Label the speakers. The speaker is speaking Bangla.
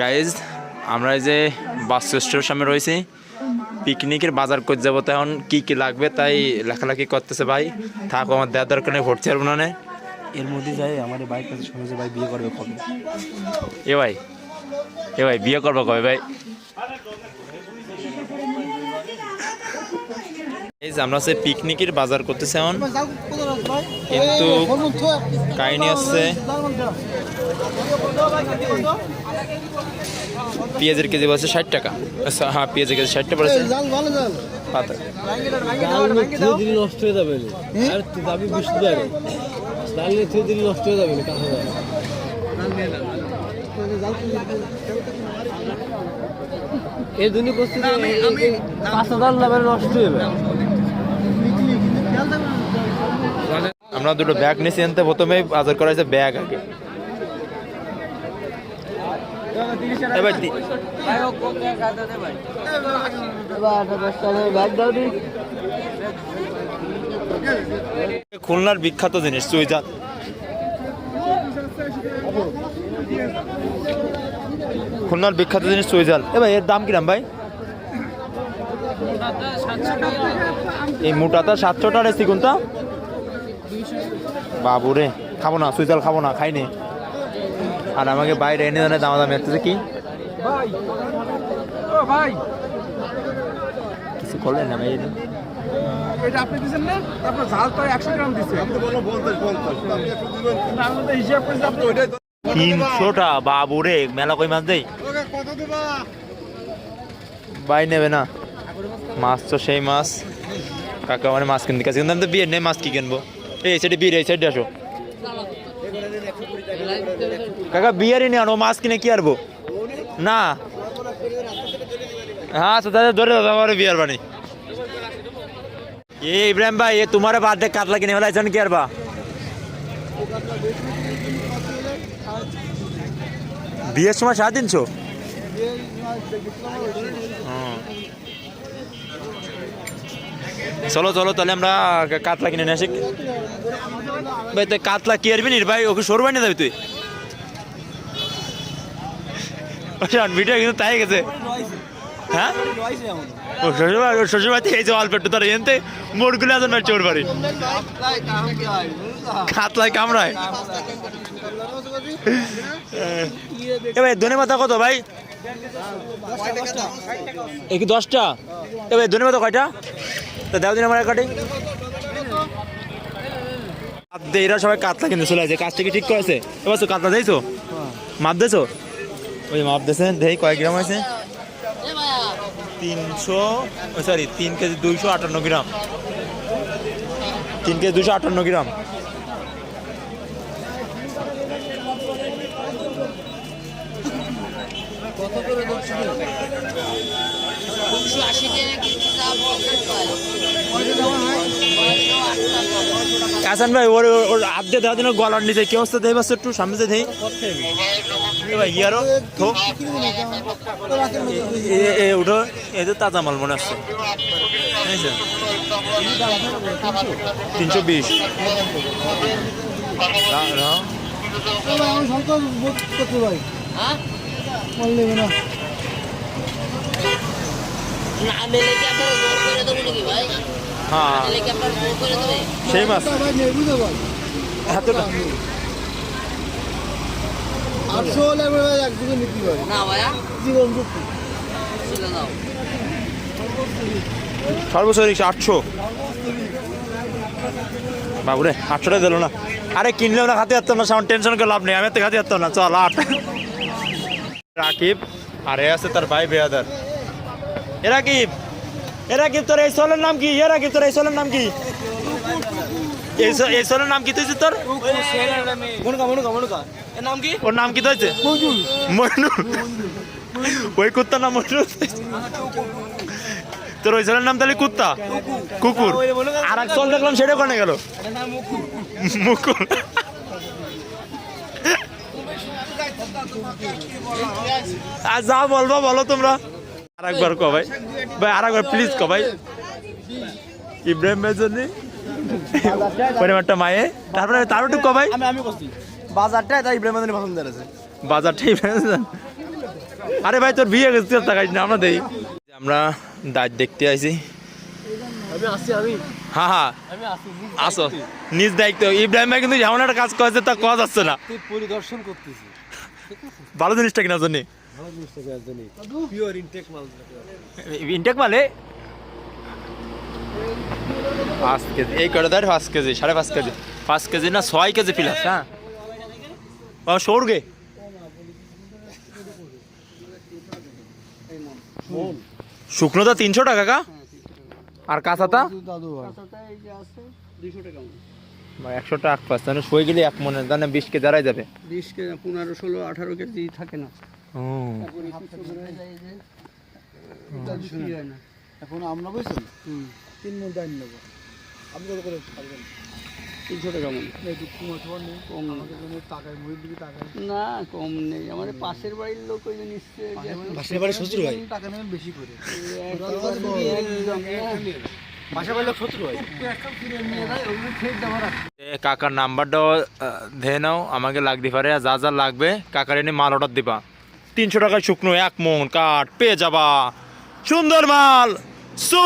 Speaker 1: গাইজ আমরা এই যে বাস স্টেশনের সামনে রয়েছি। পিকনিকের বাজার করতে যাব তো এখন কী কী লাগবে তাই লেখালেখি করতেছে ভাই। থাকো আমার দেওয়ার দরকার নেই ভর্তি পারব না নে।
Speaker 2: এর মধ্যে যাই আমার বাইক কাছে শুনে যে ভাই বিয়ে করবে কবে।
Speaker 1: এ ভাই এ ভাই বিয়ে করব কবে ভাই? এই যে আমরা হচ্ছে পিকনিকের বাজার করতেছি এখন। কিন্তু কাহিনী আছে পেঁয়াজের কেজি বলছে ষাট টাকা। আচ্ছা, হ্যাঁ পেঁয়াজের কেজি ষাট টাকা পড়েছে। পাতা।
Speaker 2: নষ্ট হয়ে যাবে আর নষ্ট হয়ে যাবে পাঁচ হাজার লাভের নষ্ট হয়ে যাবে।
Speaker 1: আমরা দুটো ব্যাগ নিয়েছি আনতে প্রথমে বাজার করা হয়েছে ব্যাগ আগে। খুলনার বিখ্যাত জিনিস চুইজাল খুলনার বিখ্যাত জিনিস চুইজাল এ ভাই এর দাম কিরাম ভাই? এই মোটাটা সাতশো টাকা সিগুনটা বাবুরে খাব না সুইজাল খাব না খাইনি আর আমাকে বাইরে এনে জানে দামা দামি আসতেছে কি?
Speaker 2: ভাই ও
Speaker 1: কিছু করলেন না ভাই? এটা?
Speaker 2: এটা আপনি দিচ্ছেন না? তারপর ঝাল তো একশো গ্রাম দিচ্ছে হিসাব করে আপনি ওইটাই
Speaker 1: তিনশোটা বাবুরে মেলা কই মাছ দেই? বাই নেবে না। মাছ, তো সেই মাছ। কাকা মানে মাছ কিনতে গেছে। কিন্তু আমি তো বিয়ে নেই, মাছ কি কিনবো? এই সাইডে বিয়ের এই সাইডে আসো। কাকা বিয়ারই নেই আনো, মাছ কিনে কি আরবো না। হ্যাঁ আচ্ছা তাহলে ধরে দাদা আমার বিয়ার বানি এ ইব্রাহিম ভাই, এ তোমার বার্থডে কাতলা কিনে ফেলাইছেন কি আরবা বিয়ের সময় সাড়ে তিনশো। চলো চলো, তাহলে আমরা কাতলা কিনে নিয়ে আসি। ভাই, তুই কাতলা কি আরবি নির? ভাই, ওকে সরু বানিয়ে যাবি তুই। ভিডিও কিন্তু তাই গেছে। হ্যাঁ? অল্প একটু চোর বাড়ি কামড়ায়। এ ধনে কত ভাই? এই কি দশটা? এ কয়টা? তা দেও দিন আমার কাটি এরা সবাই কাতলা কিন্তু, চলে আসে, কাজটা কি ঠিক করেছে? এবার তো কাতলা দিয়েছ মাপ দিয়েছ ওই মাপ দিয়েছেন দেখি কয় গ্রাম আছে তিনশো সরি তিন কেজি দুইশো আটান্ন গ্রাম। তিন কেজি দুশো আটান্ন গ্রাম।
Speaker 3: কেজি দাম
Speaker 1: হাসান ভাই ওর ওর- ওর আপ দিয়ে দেওয়ার জন্য গলার নিচে কি অবস্থা? দেয় বাস একটু সামনে দিয়ে দেই। এ ভাই ইয়ারো থো এ- এ উঠো। এই তো তাজা মাল মনে আসছে তিনশো বিশ।
Speaker 3: হ্যাঁ? না মেলে কি আপনারা জোর করে দেবো নাকি ভাই?
Speaker 1: হ্যাঁ।
Speaker 3: মেলে কি আপনারা জোর করে দেবে?
Speaker 1: সেই মাছ এতটা
Speaker 2: আটশো হলে আমরা একদিকে নিতে পারি।
Speaker 3: না ভাইয়া।
Speaker 2: জীবন যুক্তি।
Speaker 3: ছিল দাও
Speaker 1: আটশো। বাবুরে আটশোটা দিল না। আরে কিনলেও না খাতে পারতাম না সাউন্ড টেনশন করে লাভ নেই। আমি তো খাতে পারতাম না। চল আট। রাকিব আর এ আছে তার ভাই বেয়াদার। এ রাকিব এ রাকিব তোর এই সোলের নাম কি? এ রাকিব তোর এই সোলের নাম কি? এই সোলের নাম কি তুই তোর?
Speaker 2: মনুকা মনুকা মনুকা। এর নাম কি?
Speaker 1: ওর নাম কি তুই মইনুল। ওই কুত্তার নাম মইনুল? তোর ওই সোলের নাম তাহলে কুত্তা? কুকুর। আর এক চল দেখলাম সেটা কোনে গেল। মুকুল। আর যা বলব বলো তোমরা। আর একবার কো ভাই। ভাই আর প্লিজ কো ভাই। ইব্রাহিম ভাই জন্য। পরিবারটা মায়ে। তারপরে তারও একটু কো ভাই।
Speaker 2: আমি আমি করছি।
Speaker 4: বাজারটাই তাই ইব্রাহিম আদানি পছন্দের আছে
Speaker 1: বাজার ঠিক আরে ভাই তোর বিয়ে গেছে টাকা না আমরা দেই। আমরা দাঁত দেখতে আইছি।
Speaker 2: আমি আসি আমি।
Speaker 1: হ্যাঁ হ্যাঁ
Speaker 2: আসো
Speaker 1: নিজ দায়িত্ব। ইব্রাহিম ভাই কিন্তু এমন একটা কাজ করেছে তা কাজ যাচ্ছে না।
Speaker 2: পরিদর্শন করতেছি
Speaker 1: ভালো জিনিসটা কিনা জন্য।
Speaker 2: ভালো জিনিসটা কেনার জন্য পিওর ইনটেক মাল
Speaker 1: ইনটেক মালে? পাঁচ কেজি। এই করে দেয় পাঁচ কেজি সাড়ে পাঁচ কেজি। পাঁচ কেজি না ছয় কেজি ফিলাস হ্যাঁ ও সৌরগে? শুকনোটা তিনশো টাকা কা আর কাঁচাটা? একশো টাকা পাঁচ তাহলে সই গেলে এক মনে তাহলে বিশ কেজি দাঁড়াই যাবে।
Speaker 4: বিশ কেজি পনেরো ষোলো আঠারো কেজি থাকে না।
Speaker 1: ও
Speaker 4: এখন আমরা বুঝছেন তিন মন দাম নেব আপনি কত করে পারবেন তিনশো টাকা মন একটু কম টাকায় মুড়ির দিকে টাকায় না কম নেই। আমাদের পাশের বাড়ির লোক ওই যে
Speaker 2: পাশের বাড়ির শ্বশুর ভাই?
Speaker 4: টাকা নেবেন বেশি করে
Speaker 2: বাসা বাড়ির লোক শত্রু
Speaker 1: কাকার নাম্বারটাও ধে নাও আমাকে লাগতে পারে আর যা যা লাগবে কাকার এনে মাল অর্ডার দিবা। তিনশো টাকায় শুকনো এক মন কাঠ পেয়ে যাবা। সুন্দর মাল। সু